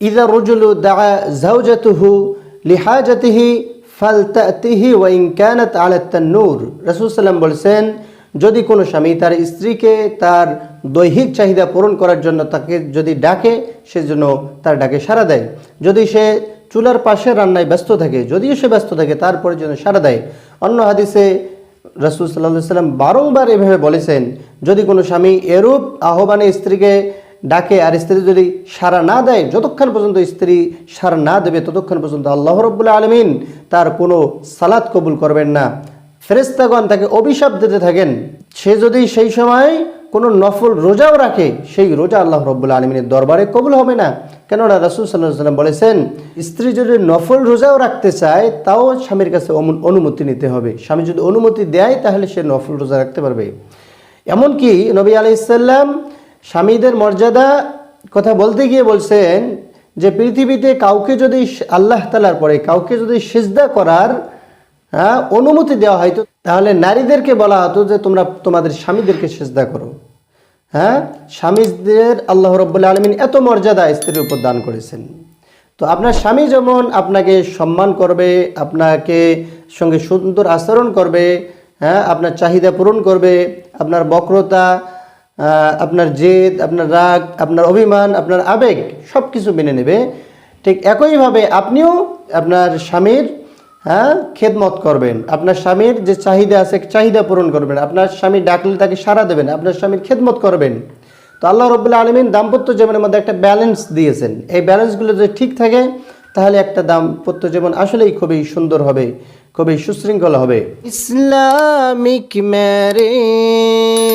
ইদা রজুলু দা জাউজাতুহু লিহাজাতিহি ফালতাতিহি ওয়াইন কানাত আলা তান্নুর। রাসূল সাল্লাম বলেছেন, যদি কোনো স্বামী তার স্ত্রীকে তার দৈহিক চাহিদা পূরণ করার জন্য তাকে যদি ডাকে, সেজন্য তার ডাকে সাড়া দেয়। যদি সে চুলার পাশে রান্নায় ব্যস্ত থাকে, যদিও সে ব্যস্ত থাকে, তারপরে যেন সাড়া দেয়। অন্য হাদিসে রাসুল সাল্লাহ সাল্লাম বারংবার এভাবে বলেছেন, যদি কোনো স্বামী এরূপ আহ্বানে স্ত্রীকে ডাকে আর স্ত্রী যদি সাড়া না দেয়, যতক্ষণ পর্যন্ত স্ত্রী সাড়া না দেবে, ততক্ষণ পর্যন্ত আল্লাহ রব্বুল্লা আলমিন তার কোনো সালাদ কবুল করবেন না। ফেরেস্তাগণ তাকে অভিশাপ দিতে থাকেন। সে যদি সেই সময় কোনো নফল রোজাও রাখে, সেই রোজা আল্লাহ রব্বুল আলমিনের দরবারে কবুল হবে না। কেননা রাসুল সাল্লাহ সাল্লাম বলেছেন, স্ত্রী যদি নফল রোজাও রাখতে চায়, তাও স্বামীর কাছে অনুমতি নিতে হবে। স্বামী যদি অনুমতি দেয়, তাহলে সে নফল রোজা রাখতে পারবে। এমনকি নবী আলাইসাল্লাম স্বামীদের মর্যাদা কথা বলতে গিয়ে বলছেন যে পৃথিবীতে কাউকে যদি আল্লাহ তালার পরে কাউকে যদি সিজদা করার হ্যাঁ অনুমতি দেওয়া হয়তো, তাহলে নারীদেরকে বলা হতো যে তোমরা তোমাদের স্বামীদেরকে সেজদা করো। হ্যাঁ স্বামীদের আল্লাহ রব্বুল্লা আলমিন এত মর্যাদা স্ত্রীর উপর দান করেছেন। তো আপনার স্বামী যেমন আপনাকে সম্মান করবে, আপনাকে সঙ্গে সুন্দর আচরণ করবে হ্যাঁ আপনার চাহিদা পূরণ করবে, আপনার বক্রতা আপনার জেদ, আপনার রাগ, আপনার অভিমান, আপনার আবেগ সব কিছু মেনে নেবে। ঠিক একইভাবে আপনিও আপনার স্বামীর হ্যাঁ খেদমত করবেন। আপনার স্বামীর যে চাহিদা আছে, চাহিদা পূরণ করবেন। আপনার স্বামী ডাকলে তাকে সাড়া দেবেন। আপনার স্বামীর খেদমত করবেন। তো আল্লাহ রবুল্লা আলমিন দাম্পত্য জীবনের মধ্যে একটা ব্যালেন্স দিয়েছেন। এই ব্যালেন্সগুলো যদি ঠিক থাকে, তাহলে একটা দাম্পত্য জীবন আসলেই খুবই সুন্দর হবে, খুবই সুশৃঙ্খল হবে। Islamic marriage